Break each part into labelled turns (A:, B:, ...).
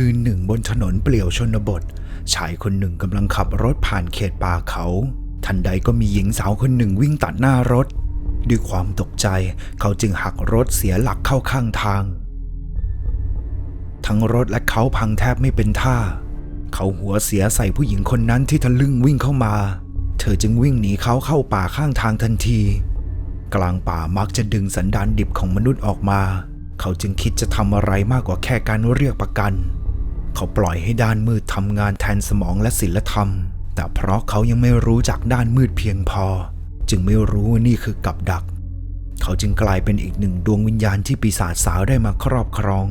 A: คืนหนึ่งบนถนนเปลี่ยวชนบท ชายคนหนึ่งกำลังขับรถผ่านเขตป่าเขา ทันใดก็มีหญิงสาวคนหนึ่งวิ่งตัดหน้ารถ ด้วยความตกใจเขาจึงหักรถเสียหลักเข้าข้างทาง ทั้งรถและเขาพังแทบไม่เป็นท่า เขาหัวเสียใส่ผู้หญิงคนนั้นที่ทะลึ่งวิ่งเข้ามา เธอจึงวิ่งหนีเขาเข้าป่าข้างทางทันที กลางป่ามักจะดึงสันดานดิบของมนุษย์ออกมาเขาจึงคิดจะทำอะไรมากกว่าแค่การเรียกประกัน เขาปล่อยให้ด้านมืดทำงานแทนสมองและศิลธรรม แต่เพราะเขายังไม่รู้จักด้านมืดเพียงพอ จึงไม่รู้ว่านี่คือกับดัก เขาจึงกลายเป็นอีกหนึ่งดวงวิญญาณที่ปีศาจสาวได้มาครอบครอง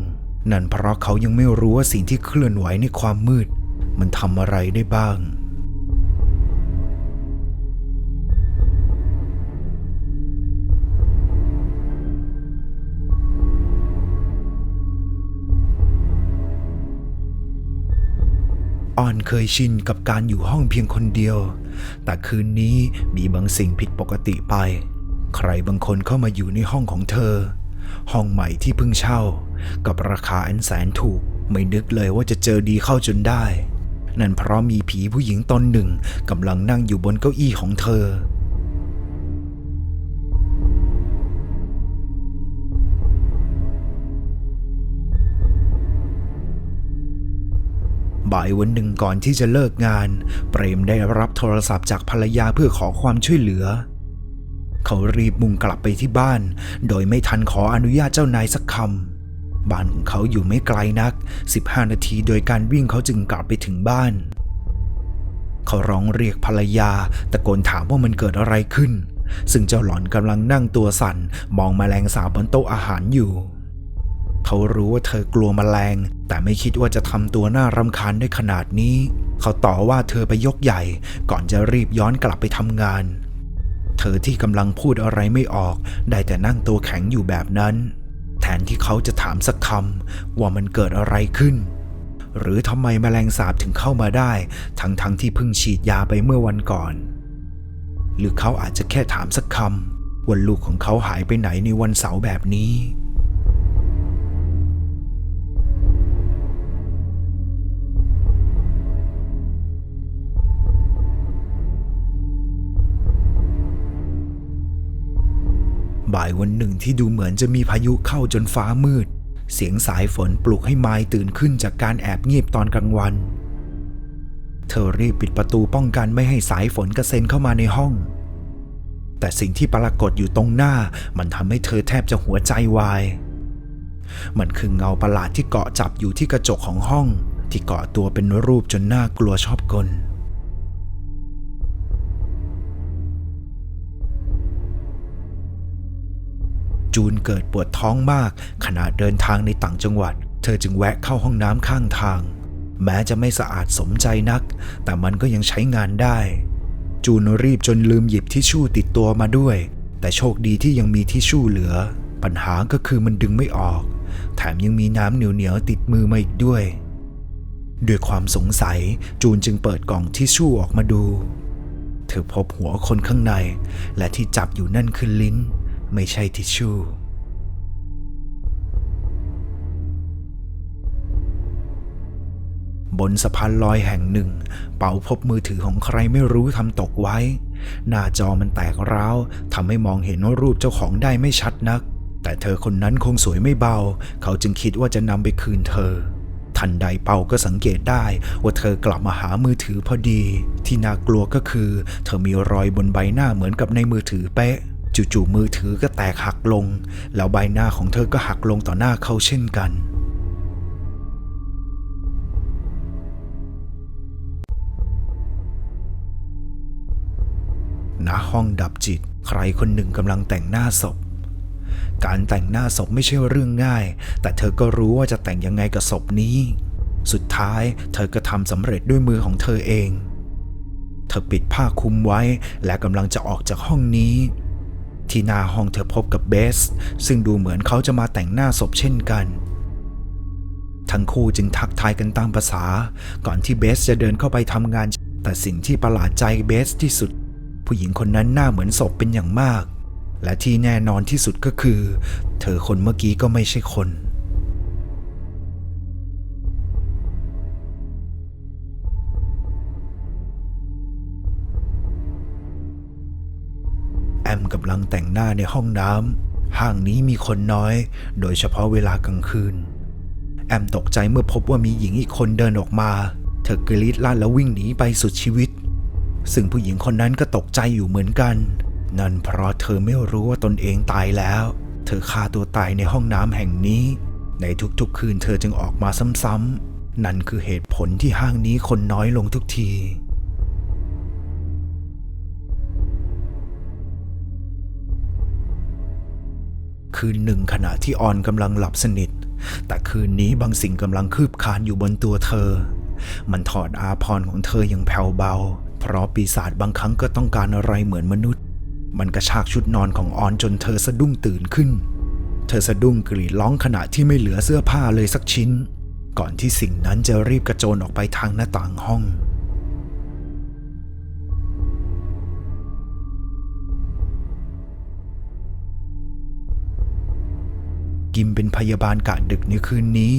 A: นั่นเพราะเขายังไม่รู้ว่าสิ่งที่เคลื่อนไหวในความมืด มันทำอะไรได้บ้าง อ่อนเคยชินกับการอยู่ห้องเพียงคนเดียว แต่คืนนี้มีบางสิ่งผิดปกติไป ใครบางคนเข้ามาอยู่ในห้องของเธอ ห้องใหม่ที่เพิ่งเช่า กับราคาอันแสนถูก ไม่นึกเลยว่าจะเจอดีเข้าจนได้ นั่นเพราะมีผีผู้หญิงตนหนึ่งกำลังนั่งอยู่บนเก้าอี้ของเธอ บ่ายวันหนึ่งก่อนที่จะเลิกงาน เปรมได้รับโทรศัพท์จากภรรยาเพื่อขอความช่วยเหลือ เขารีบมุ่งกลับไปที่บ้าน โดยไม่ทันขออนุญาตเจ้านายสักคำบ้านของเขาอยู่ไม่ไกลนัก 15 นาทีโดยการวิ่งเขาจึงกลับไปถึงบ้าน เขาร้องเรียกภรรยา ตะโกนถามว่ามันเกิดอะไรขึ้น ซึ่งเจ้าหลอนกำลังนั่งตัวสั่นมองแมลงสาบบนโต๊ะอาหารอยู่ เขารู้ว่าเธอกลัวแมลง แต่ไม่คิดว่าจะทำตัวน่ารำคาญได้ขนาดนี้ เขาต่อว่าเธอไปยกใหญ่ ก่อนจะรีบย้อนกลับไปทำงาน เธอที่กำลังพูดอะไรไม่ออก ได้แต่นั่งตัวแข็งอยู่แบบนั้น แทนที่เขาจะถามสักคำว่ามันเกิดอะไรขึ้น หรือทำไมแมลงสาบถึงเข้ามาได้ ทั้งๆทที่เพิ่งฉีดยาไปเมื่อวันก่อน หรือเขาอาจจะแค่ถามสักคำว่าลูกของเขาหายไปไหนในวันเสาร์แบบนี้ บ่ายวันหนึ่งที่ดูเหมือนจะมีพายุเข้าจนฟ้ามืด เสียงสายฝนปลุกให้ไม้ตื่นขึ้นจากการแอบเงียบตอนกลางวัน เธอรีบปิดประตูป้องกันไม่ให้สายฝนกระเซ็นเข้ามาในห้อง แต่สิ่งที่ปรากฏอยู่ตรงหน้า มันทำให้เธอแทบจะหัวใจวาย มันคือเงาประหลาดที่เกาะจับอยู่ที่กระจกของห้อง ที่เกาะตัวเป็นรูปจนน่ากลัวชอบกล จูนเกิดปวดท้องมาก ขณะเดินทางในต่างจังหวัด เธอจึงแวะเข้าห้องน้ำข้างทาง แม้จะไม่สะอาดสมใจนัก แต่มันก็ยังใช้งานได้ จูนรีบจนลืมหยิบทิชชู่ติดตัวมาด้วย แต่โชคดีที่ยังมีทิชชู่เหลือ ปัญหาก็คือมันดึงไม่ออก แถมยังมีน้ำเหนียวๆติดมือมาอีกด้วยด้วยความสงสัยจูนจึงเปิดกล่องทิชชู่ออกมาดู เธอพบหัวคนข้างใน และที่จับอยู่นั่นคือลิ้น ไม่ใช่ทิชชู่ บนสะพานลอยแห่งหนึ่ง เป๋าพบมือถือของใครไม่รู้ทำตกไว้ หน้าจอมันแตกร้าวทำให้มองเห็นรูปเจ้าของได้ไม่ชัดนัก แต่เธอคนนั้นคงสวยไม่เบา เขาจึงคิดว่าจะนำไปคืนเธอทันใดเปาก็สังเกตได้ว่าเธอกลับมาหามือถือพอดี ที่น่ากลัวก็คือ เธอมีรอยบนใบหน้าเหมือนกับในมือถือเป๊ะ จู่ๆมือถือก็แตกหักลง แล้วใบหน้าของเธอก็หักลงต่อหน้าเขาเช่นกัน ณห้องดับจิต ใครคนหนึ่งกำลังแต่งหน้าศพ การแต่งหน้าศพไม่ใช่เรื่องง่าย แต่เธอก็รู้ว่าจะแต่งยังไงกับศพนี้ สุดท้ายเธอก็ทำสำเร็จด้วยมือของเธอเอง เธอปิดผ้าคลุมไว้และกำลังจะออกจากห้องนี้ ที่หน้าห้องเธอพบกับเบส ซึ่งดูเหมือนเขาจะมาแต่งหน้าศพเช่นกัน ทั้งคู่จึงทักทายกันตามภาษา ก่อนที่เบสจะเดินเข้าไปทำงาน แต่สิ่งที่ประหลาดใจเบสที่สุด ผู้หญิงคนนั้นหน้าเหมือนศพเป็นอย่างมาก และที่แน่นอนที่สุดก็คือ เธอคนเมื่อกี้ก็ไม่ใช่คน ลังแต่งหน้าในห้องน้ำห้างนี้มีคนน้อย โดยเฉพาะเวลากลางคืน แอมตกใจเมื่อพบว่ามีหญิงอีกคนเดินออกมา เธอกรีดลั่นแล้ววิ่งหนีไปสุดชีวิต ซึ่งผู้หญิงคนนั้นก็ตกใจอยู่เหมือนกัน นั่นเพราะเธอไม่รู้ว่าตนเองตายแล้ว เธอฆ่าตัวตายในห้องน้ำแห่งนี้ ในทุกๆคืนเธอจึงออกมาซ้ำๆนั่นคือเหตุผลที่ห้างนี้คนน้อยลงทุกที คืนหนึ่งขณะที่ออนกำลังหลับสนิท แต่คืนนี้บางสิ่งกำลังคืบคลานอยู่บนตัวเธอ มันถอดอาพรของเธออย่างแผ่วเบา เพราะปีศาจบางครั้งก็ต้องการอะไรเหมือนมนุษย์ มันกระชากชุดนอนของออนจนเธอสะดุ้งตื่นขึ้น เธอสะดุ้งกรีดร้องขณะที่ไม่เหลือเสื้อผ้าเลยสักชิ้น ก่อนที่สิ่งนั้นจะรีบกระโจนออกไปทางหน้าต่างห้อง กิมเป็นพยาบาลกะดึกในคืนนี้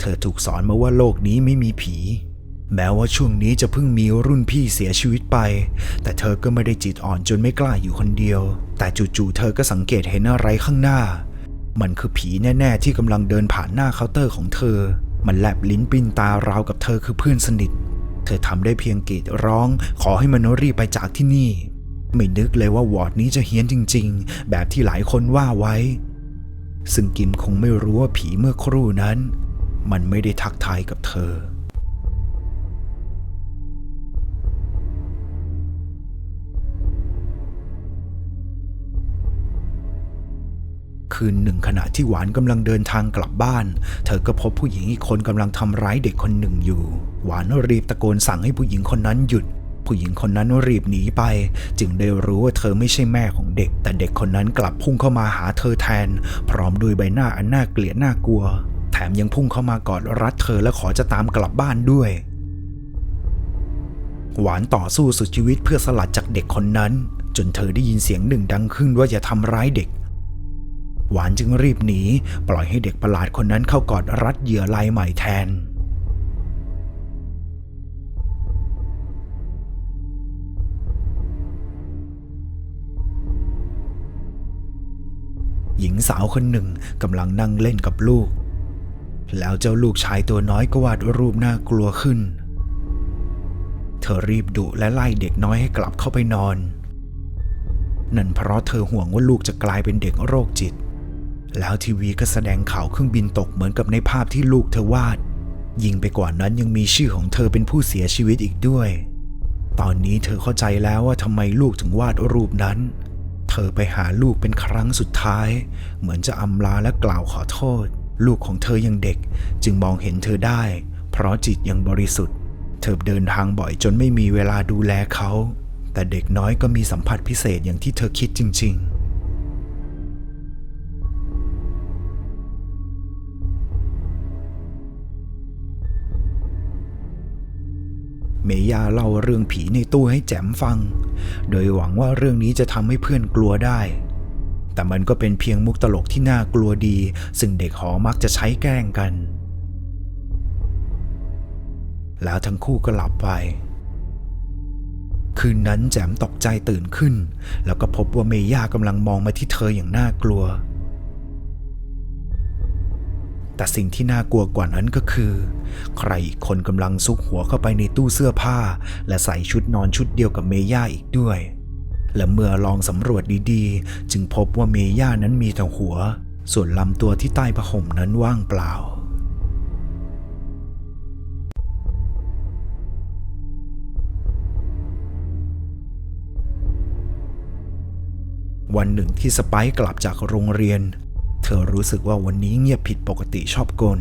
A: เธอถูกสอนมาว่าโลกนี้ไม่มีผี แม้ว่าช่วงนี้จะเพิ่งมีรุ่นพี่เสียชีวิตไป แต่เธอก็ไม่ได้จิตอ่อนจนไม่กล้าอยู่คนเดียว แต่จู่ๆเธอก็สังเกตเห็นอะไรข้างหน้า มันคือผีแน่ ๆ ที่กำลังเดินผ่านหน้าเคาน์เตอร์ของเธอ มันแลบลิ้นปิ้นตาราวกับเธอคือเพื่อนสนิท เธอทำได้เพียงกรีดร้อง ขอให้มันรีบไปจากที่นี่ ไม่นึกเลยว่าวอร์ดนี้จะเฮี้ยนจริง ๆ แบบที่หลายคนว่าไว้ ซึ่งกิมคงไม่รู้ว่าผีเมื่อครู่นั้น มันไม่ได้ทักทายกับเธอ คืนหนึ่งขณะที่หวานกำลังเดินทางกลับบ้าน เธอก็พบผู้หญิงอีกคนกำลังทำร้ายเด็กคนหนึ่งอยู่ หวานรีบตะโกนสั่งให้ผู้หญิงคนนั้นหยุด ผู้หญิงคนนั้นรีบหนีไป จึงได้รู้ว่าเธอไม่ใช่แม่ของเด็ก แต่เด็กคนนั้นกลับพุ่งเข้ามาหาเธอแทน พร้อมด้วยใบหน้าอันน่าเกลียดน่ากลัว แถมยังพุ่งเข้ามากอดรัดเธอและขอจะตามกลับบ้านด้วย หวานต่อสู้สุดชีวิตเพื่อสลัดจากเด็กคนนั้น จนเธอได้ยินเสียงหนึ่งดังขึ้นว่าอย่าทำร้ายเด็กหวานจึงรีบหนี ปล่อยให้เด็กประหลาดคนนั้นเข้ากอดรัดเหยื่อลายใหม่แทน งสาวคนหนึ่งกำลังนั่งเล่นกับลูก แล้วเจ้าลูกชายตัวน้อยก็วาดรูปน่ากลัวขึ้น เธอรีบดุและไล่เด็กน้อยให้กลับเข้าไปนอน นั่นเพราะเธอห่วงว่าลูกจะกลายเป็นเด็กโรคจิต แล้วทีวีก็แสดงข่าวเครื่องบินตกเหมือนกับในภาพที่ลูกเธอวาด ยิ่งไปกว่านั้นยังมีชื่อของเธอเป็นผู้เสียชีวิตอีกด้วย ตอนนี้เธอเข้าใจแล้วว่าทำไมลูกถึงวาดรูปนั้น เธอไปหาลูกเป็นครั้งสุดท้าย เหมือนจะอำลาและกล่าวขอโทษ ลูกของเธอยังเด็ก จึงมองเห็นเธอได้ เพราะจิตยังบริสุทธิ์ เธอเดินทางบ่อยจนไม่มีเวลาดูแลเขา แต่เด็กน้อยก็มีสัมผัสพิเศษอย่างที่เธอคิดจริง ๆ เมย่าเล่าเรื่องผีในตู้ให้แจมฟัง โดยหวังว่าเรื่องนี้จะทำให้เพื่อนกลัวได้ แต่มันก็เป็นเพียงมุกตลกที่น่ากลัวดี ซึ่งเด็กหอมักจะใช้แกล้งกัน แล้วทั้งคู่ก็หลับไป คืนนั้นแจมตกใจตื่นขึ้น แล้วก็พบว่าเมย่ากำลังมองมาที่เธออย่างน่ากลัว แต่สิ่งที่น่ากลัวกว่านั้นก็คือ ใครอีกคนกำลังซุกหัวเข้าไปในตู้เสื้อผ้า และใส่ชุดนอนชุดเดียวกับเมย่าอีกด้วย และเมื่อลองสำรวจดีๆ จึงพบว่าเมย่านั้นมีแต่หัว ส่วนลำตัวที่ใต้ผ้าห่มนั้นว่างเปล่าวันหนึ่งที่สไปซ์กลับจากโรงเรียน เธอรู้สึกว่าวันนี้เงียบผิดปกติชอบกล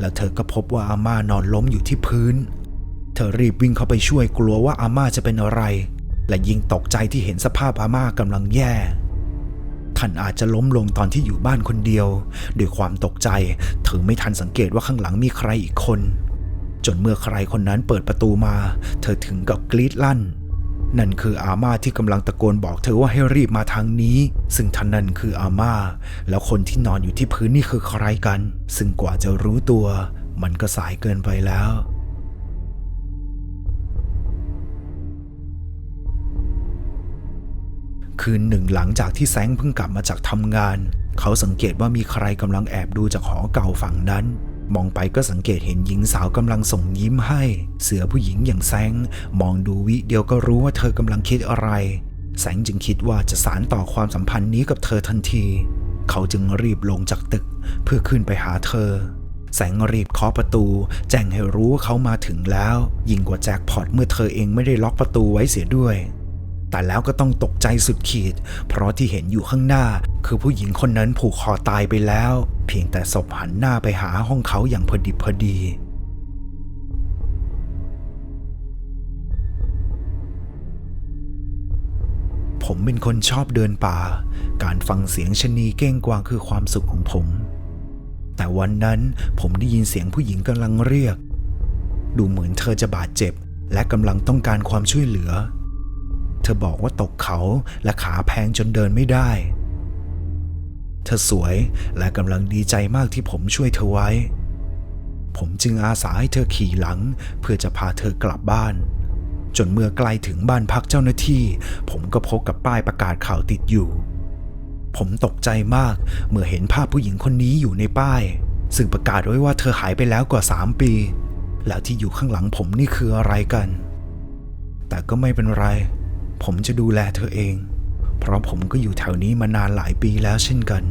A: แล้วเธอก็พบว่าอาม่านอนล้มอยู่ที่พื้น เธอรีบวิ่งเข้าไปช่วยกลัวว่าอาม่าจะเป็นอะไร และยิ่งตกใจที่เห็นสภาพอาม่ากำลังแย่ ท่านอาจจะล้มลงตอนที่อยู่บ้านคนเดียว ด้วยความตกใจ เธอไม่ทันสังเกตว่าข้างหลังมีใครอีกคน จนเมื่อใครคนนั้นเปิดประตูมา เธอถึงกับกรีดลั่น นั่นคืออาม่าที่กำลังตะโกนบอกเธอว่าให้รีบมาทางนี้ ซึ่งท่านนั่นคืออาม่า แล้วคนที่นอนอยู่ที่พื้นนี่คือใครกัน ซึ่งกว่าจะรู้ตัว มันก็สายเกินไปแล้วคืนหนึ่งหลังจากที่แซงเพิ่งกลับมาจากทำงาน เขาสังเกตว่ามีใครกำลังแอบดูจากหอเก่าฝั่งนั้น มองไปก็สังเกตเห็นหญิงสาวกำลังส่งยิ้มให้ เสือผู้หญิงอย่างแซงมองดูวิเดียวก็รู้ว่าเธอกำลังคิดอะไร แสงจึงคิดว่าจะสารต่อความสัมพันธ์นี้กับเธอทันที เขาจึงรีบลงจากตึกเพื่อขึ้นไปหาเธอ แสงรีบเคาะประตู แจ้งให้รู้ว่าเขามาถึงแล้ว ยิ่งกว่าแจ็คพอตเมื่อเธอเองไม่ได้ล็อกประตูไว้เสียด้วย แต่แล้วก็ต้องตกใจสุดขีด เพราะที่เห็นอยู่ข้างหน้า คือผู้หญิงคนนั้นผูกคอตายไปแล้ว เพียงแต่ศพหันหน้าไปหาห้องเขาอย่างพอดิบพอดีผมเป็นคนชอบเดินป่า การฟังเสียงชนีเก้งกวางคือความสุขของผม แต่วันนั้นผมได้ยินเสียงผู้หญิงกำลังเรียก ดูเหมือนเธอจะบาดเจ็บ และกำลังต้องการความช่วยเหลือ ธอบอกว่าตกเขาและขาแพงจนเดินไม่ได้ เธอสวยและกำลังดีใจมากที่ผมช่วยเธอไว้ ผมจึงอาสาให้เธอขี่หลัง เพื่อจะพาเธอกลับบ้าน จนเมื่อใกล้ถึงบ้านพักเจ้าหน้าที่ ผมก็พบกับป้ายประกาศข่าวติดอยู่ ผมตกใจมากเมื่อเห็นภาพผู้หญิงคนนี้อยู่ในป้าย ซึ่งประกาศไว้ว่าเธอหายไปแล้วกว่า 3 ปี แล้วที่อยู่ข้างหลังผมนี่คืออะไรกันแต่ก็ไม่เป็นไร ผมจะดูแลเธอเอง เพราะผมก็อยู่แถวนี้มานานหลายปีแล้วเช่นกัน